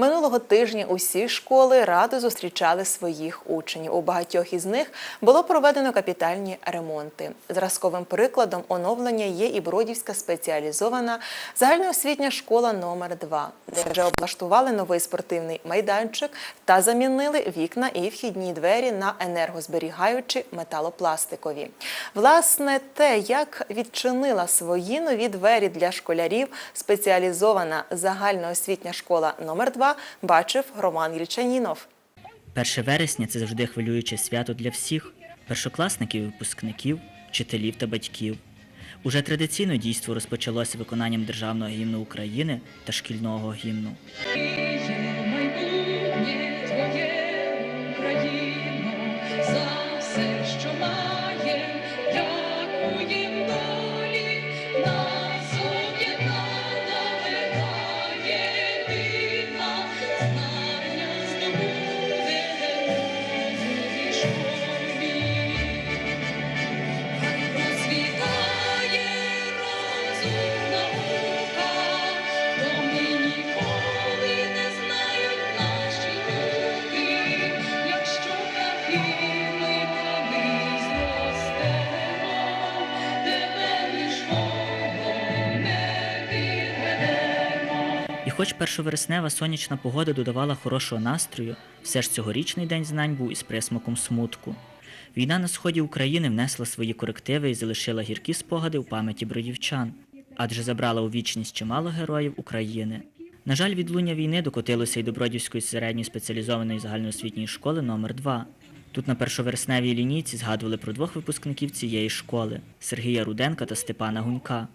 มึง Минулого тижня усі школи радо зустрічали своїх учнів. У багатьох із них було проведено капітальні ремонти. Зразковим прикладом оновлення є і Бродівська спеціалізована загальноосвітня школа номер 2 де вже облаштували новий спортивний майданчик та замінили вікна і вхідні двері на енергозберігаючі металопластикові. Власне, те, як відчинила свої нові двері для школярів спеціалізована загальноосвітня школа номер 2 бачив Роман Ільчанінов. 1 вересня це завжди хвилююче свято для всіх першокласників випускників, вчителів та батьків. Уже традиційно дійство розпочалося виконанням державного гімну України та шкільного гімну. Хоч першовереснева сонячна погода додавала хорошого настрою, все ж цьогорічний день знань був із присмаком смутку. Війна на сході України внесла свої корективи і залишила гіркі спогади у пам'яті бродівчан, адже забрала у вічність чимало героїв України. На жаль, відлуння війни докотилося й до Бродівської середньої спеціалізованої загальноосвітньої школи номер 2 Тут на першовересневій лінійці згадували про двох випускників цієї школи Сергія Руденка та Степана Гунька.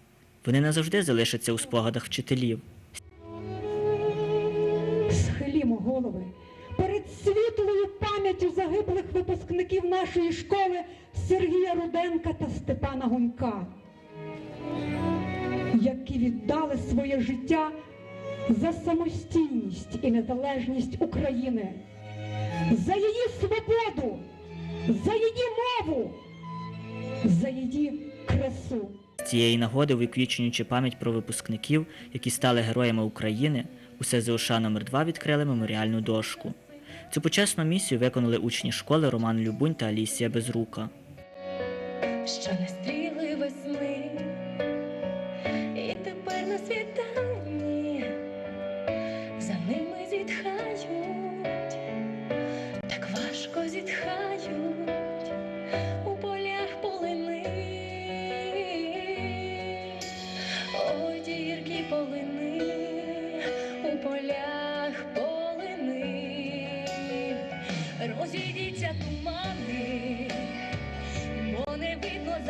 Вони назавжди залишаться у спогадах вчителів. Світлою пам'яттю загиблих випускників нашої школи Сергія Руденка та Степана Гунька, які віддали своє життя за самостійність і незалежність України, за її свободу, за її мову, за її красу. Цієї нагоди, увіковічуючи пам'ять про випускників, які стали героями України, у СЗОШ номер 2 відкрили меморіальну дошку. Цю почесну місію виконали учні школи Роман Любунь та Алісія Безрука. що не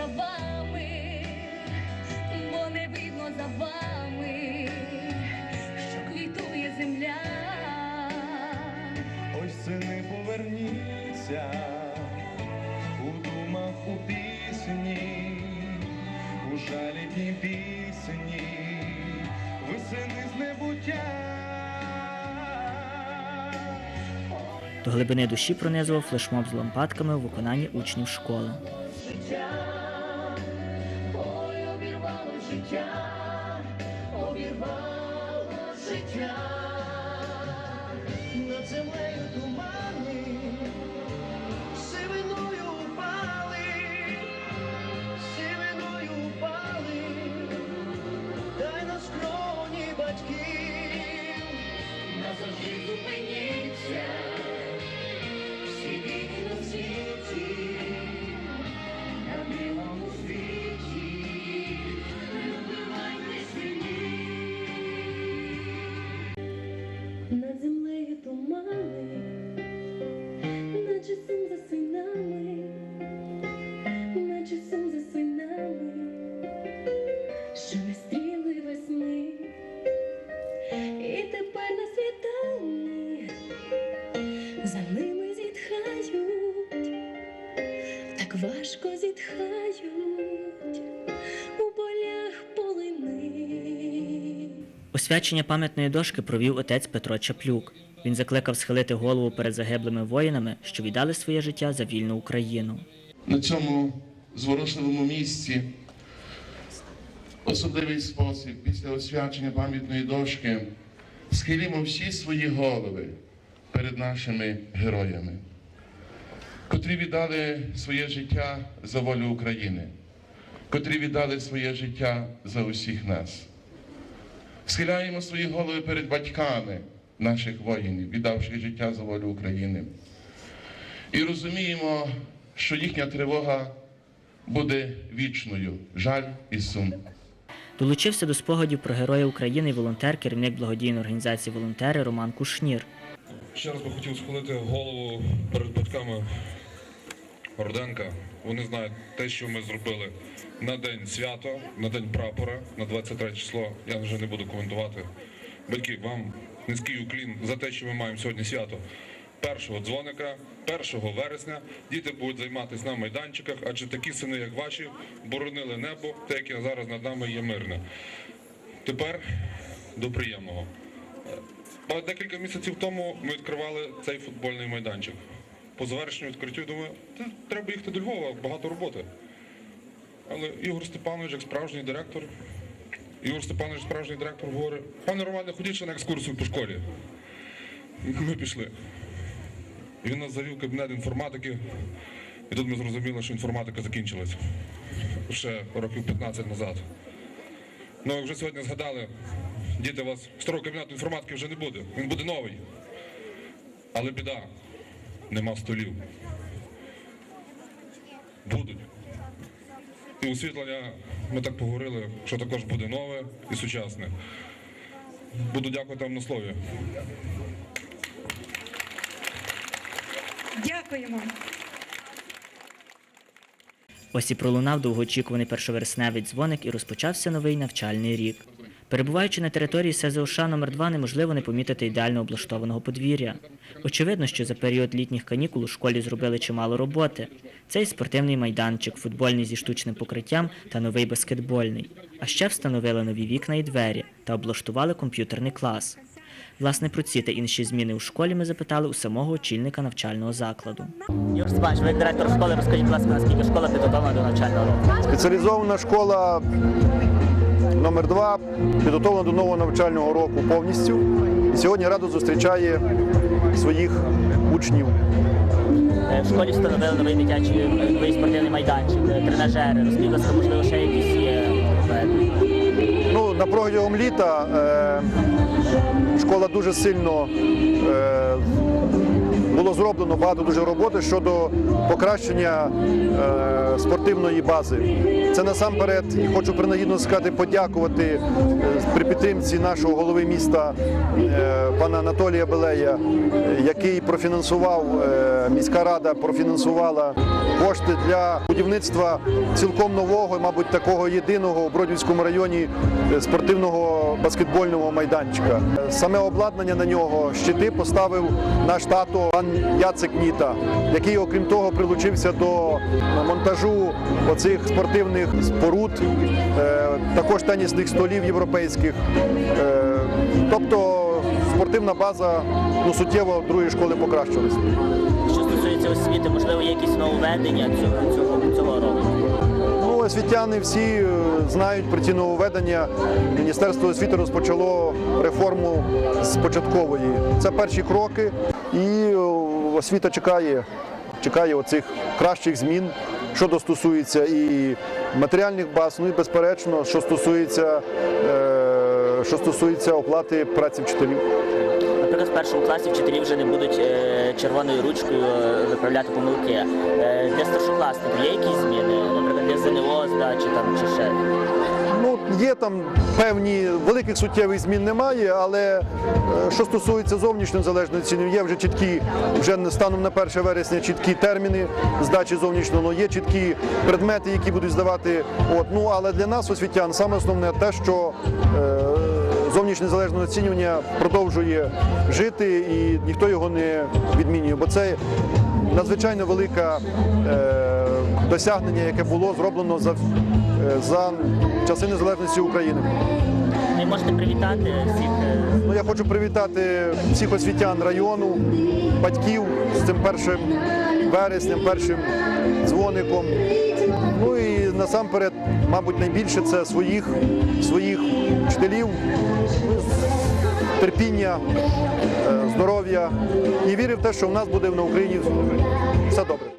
за вами, бо не видно за вами, що квітує земля. Ой, сини, поверніться у думах у пісні, у жалібній пісні, ви сини з небуття. До глибини душі пронизував флешмоб з лампадками у виконанні учнів школи. Над що не стріли весни. І тепер на світанні за ними зітхають, так важко зітхають у полях полини. Освячення пам'ятної дошки провів отець Петро Чаплюк. Він закликав схилити голову перед загиблими воїнами, що віддали своє життя за вільну Україну. на цьому зворушливому місці особливий спосіб після освячення пам'ятної дошки схилімо всі свої голови перед нашими героями, котрі віддали своє життя за волю України, котрі віддали своє життя за усіх нас. Схиляємо свої голови перед батьками наших воїнів, віддавши життя за волю України. І розуміємо, що їхня тривога буде вічною, жаль і сум. Долучився до спогадів про героя України волонтер, керівник благодійної організації волонтери Роман Кушнір. Ще раз би хотів схилити голову перед батьками Руденка. Вони знають те, що ми зробили на день свято, на день прапора, на 23 число. Я вже не буду коментувати. Батьки, вам низький уклін за те, що ми маємо сьогодні свято. Першого дзвоника, 1 вересня діти будуть займатися на майданчиках, адже такі сини, як ваші, боронили небо, те, яке зараз над нами є мирне. Тепер до приємного. Декілька місяців тому ми відкривали цей футбольний майданчик. По завершенню відкриттю думаю, треба їхати до Львова, багато роботи. Але Ігор Степанович, як справжній директор, Ігор Степанович, справжній директор, говорить, пане Романе, ходіть ще на екскурсію по школі. Ми пішли. І він нас завів кабінет інформатики, і тут ми зрозуміли, що інформатика закінчилась ще років 15 назад. Ну, як вже сьогодні згадали, діти, у вас старого кабінету інформатики вже не буде. Він буде новий. Але біда, нема столів. Будуть. І освітлення, ми так поговорили, що також буде нове і сучасне. Буду дякувати вам на слові. Дякуємо. Ось і пролунав довгоочікуваний першовересневий дзвоник і розпочався новий навчальний рік. Перебуваючи на території СЗОШ номер 2 неможливо не помітити ідеально облаштованого подвір'я. Очевидно, що за період літніх канікул у школі зробили чимало роботи. Це і спортивний майданчик, футбольний зі штучним покриттям та новий баскетбольний. А ще встановили нові вікна і двері та облаштували комп'ютерний клас. Власне, про ці та інші зміни у школі ми запитали у самого очільника навчального закладу. Юр Степанович, ви як директор школи, розкажіть, будь ласка, наскільки школа підготовлена до навчального року? Спеціалізована школа номер 2 підготовлена до нового навчального року повністю. І сьогодні радо зустрічає своїх учнів. Е, В школі встановили новий дитячий е, новий спортивний майданчик, е, тренажери. Розкажіть, будь ласка, можливо, ще якісь є? Ну, на протягом літа школа дуже сильно е, було зроблено багато дуже роботи щодо покращення е, спортивної бази. Це насамперед і хочу принагідно сказати, подякувати е, при підтримці нашого голови міста е, пана Анатолія Белея, який профінансував, е, міська рада профінансувала кошти для будівництва цілком нового, мабуть, такого єдиного у Бродівському районі е, спортивного баскетбольного майданчика. Саме обладнання на нього щити поставив наш тато пан Яцек Ніта, який, окрім того, прилучився до монтажу оцих спортивних споруд, е, також тенісних столів європейських. Е, Тобто спортивна база ну, суттєво другої школи покращилась. Що стосується освіти, можливо, є якісь нововведення цього, освітяни всі е, знають про ці нововведення. Міністерство освіти розпочало реформу з початкової. Це перші кроки, і е, освіта чекає, чекає оцих кращих змін, що стосується і матеріальних баз, ну і безперечно, що стосується, е, що стосується оплати праці вчителів. Наприклад, в першому класі вчителі вже не будуть червоною ручкою виправляти помилки. Для старшокласників є якісь зміни? Для ЗНО здачі там чи ще? Ну, є там певні великих суттєвих змін немає, але е, що стосується зовнішньої залежної ціни, є вже чіткі, вже станом на 1 вересня чіткі терміни здачі зовнішнього, ну, є чіткі предмети, які будуть здавати. От, ну, але для нас, освітян, саме основне те, що е, зовнішнє залежне оцінювання продовжує жити і ніхто його не відмінює, бо це надзвичайно велике е, досягнення, яке було зроблено за, е, за часи незалежності України. Ви можете привітати всіх. е, Ну, я хочу привітати всіх освітян району, батьків з цим першим вереснем, першим дзвоником. Ну і насамперед, мабуть, найбільше це своїх, своїх вчителів, терпіння, е, здоров'я і вірив в те, що в нас буде на Україні все добре.